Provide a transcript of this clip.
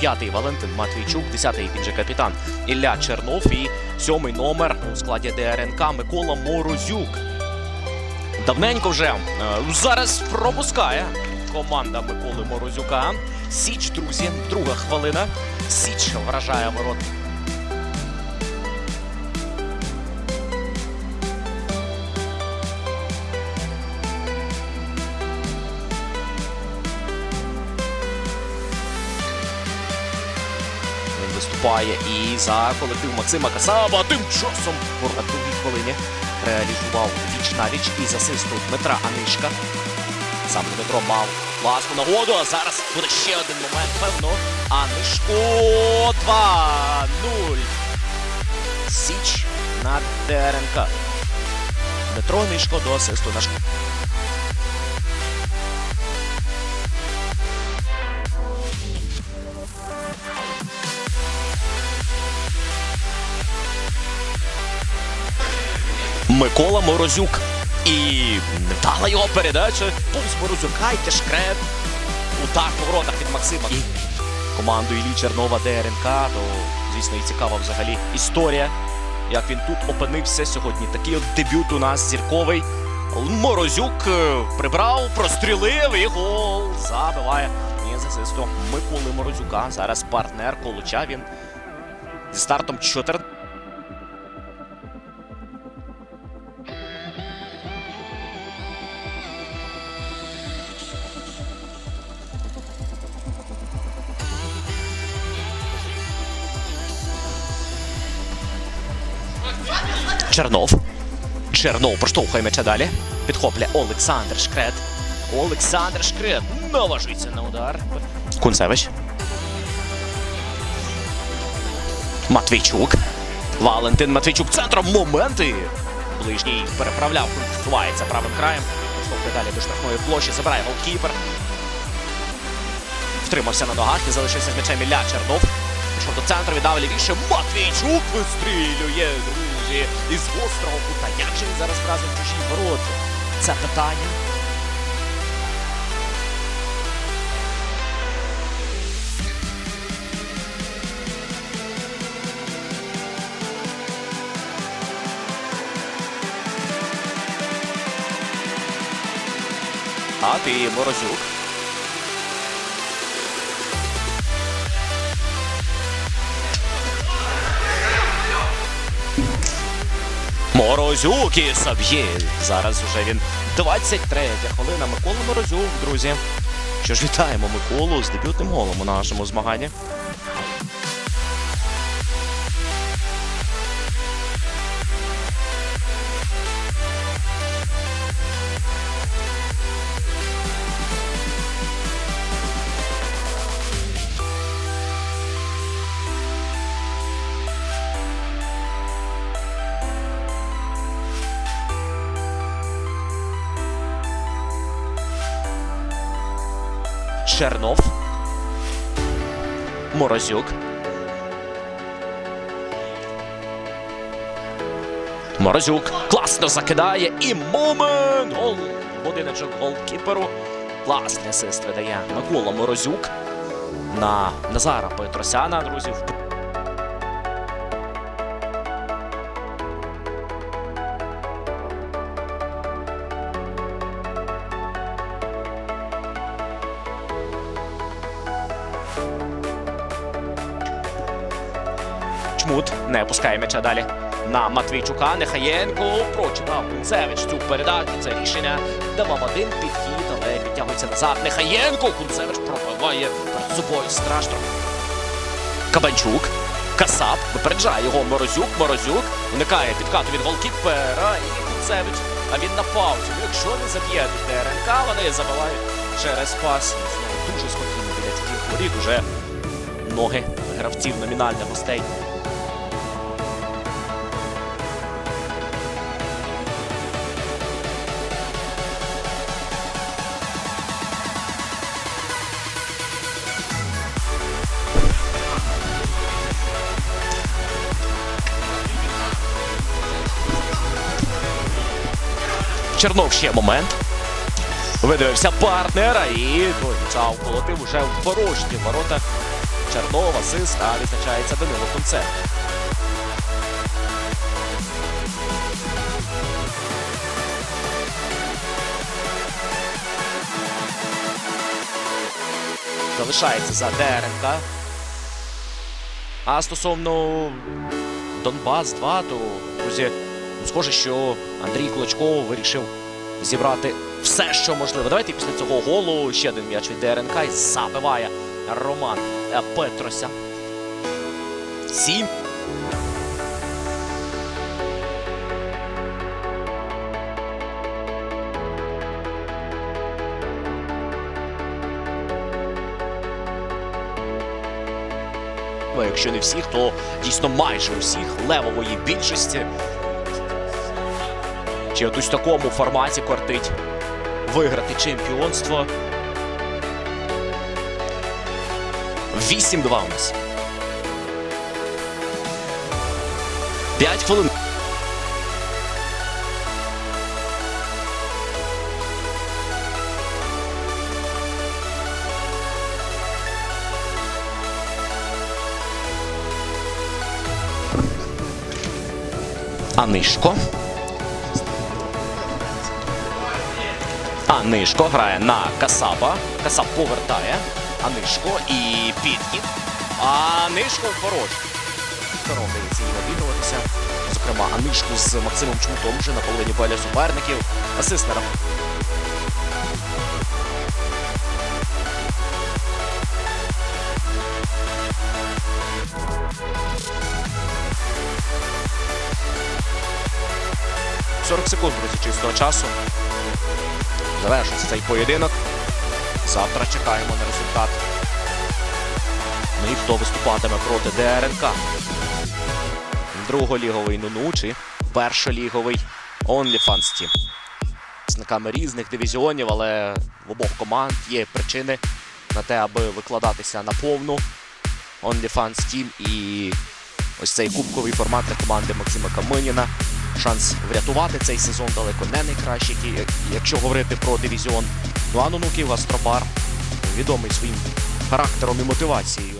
п'ятий Валентин Матвійчук, десятий він же капітан Ілля Чернов і сьомий номер у складі ДРНК Микола Морозюк. Давненько вже е, зараз пропускає команда Миколи Морозюка. Січ, друзі, друга хвилина. Січ вражає ворот. Він і за колектив Максима Касаба. Тим часом на другій хвилині реалізував віч на віч із асисту Дмитра Анишка. Сам Дмитро мав власну нагоду, а зараз буде ще один момент, певно. Анишко 2-0. Січ над ДРНК. Дмитро Анишко до асисту наш. Микола Морозюк. І невдала його передача. Повз Морозюка і тяжкрет. Удар по воротах від Максима. І команду Іллі Чернова ДРНК, то, звісно, і цікава взагалі історія. Як він тут опинився сьогодні. Такий от дебют у нас зірковий. Морозюк е, прибрав, прострілив і гол забиває. І з Миколи Морозюка. Зараз партнер Колуча. Він зі стартом 14. Чернов. Чернов проштовхує м'яча далі. Підхоплює Олександр Шкрет. Олександр Шкрет наважується на удар. Кунцевич. Матвійчук. Валентин Матвійчук центром. Моменти. Ближній переправляв. Ховається правим краєм. Штовхує далі до штрафної площі. Забирає голкіпер. Втримався на ногах і залишився з м'ячем Ілля Чернов. Пішов до центру, віддав лівіше. Матвійчук вистрілює, друзі, із гострого кута. Як же він зараз вразив чужі ворота? Це питання. А ти Морозюк. Морозюк і Саб'є. Зараз вже він 23 хвилина. Микола Морозюк, друзі. Що ж вітаємо Миколу з дебютним голом у нашому змаганні. Чернов. Морозюк. Морозюк класно закидає і момент! Гол! Будиночок голкіперу. Класний асист видає Микола Морозюк на Назара Петросяна, друзі. Чмут не пускає м'яча далі на Матвійчука. Нехаєнко прочитав Кунцевич цю передачу. Це рішення давав один підхід, але підтягується назад. Нехаєнко Кунцевич пробиває перед собою страшно. Кабанчук. Касап випереджає його Морозюк. Морозюк уникає підкату від голкіпера і Кунцевич. А він на паузі. Якщо не заб'є ДРНК, вони забивають через пас. Дуже спокійно біля. Уже ноги гравців номінальних гостей. Чернов ще момент. Видивився партнера і той цав колотив уже в порожні ворота Чернов, асист, а відзначається Данило Кунцев. Залишається за ДРНК. А стосовно Донбас 2, то друзі, схоже, що Андрій Клочко вирішив зібрати все, що можливо. Давайте після цього голу ще один м'яч від ДРНК і забиває Роман е, Петрося. Сім. Ну, якщо не всіх, то дійсно майже усіх левової більшості. Чи от в такому форматі кортить виграти чемпіонство. 8-2 у нас. 5 хвилин. Анишко. Анишко грає на Касаба. Касаб повертає. Анишко і підхід. Анишко в ворот. Рухається їм обігруватися. Зокрема, Анишку з Максимом Чмутом вже на половині поля суперників. Рахунок. – 40 секунд, друзі, чистого часу. Завершиться цей поєдинок. Завтра чекаємо на результат. Ну і хто виступатиме проти ДРНК? Друголіговий Нуну чи першоліговий OnlyFans Team. Представниками різних дивізіонів, але в обох команд є причини на те, аби викладатися на повну OnlyFans Team. І ось цей кубковий формат для команди Максима Каминіна. Шанс врятувати цей сезон далеко не найкращий, якщо говорити про дивізіон. Ну а Нунуків Астробар відомий своїм характером і мотивацією.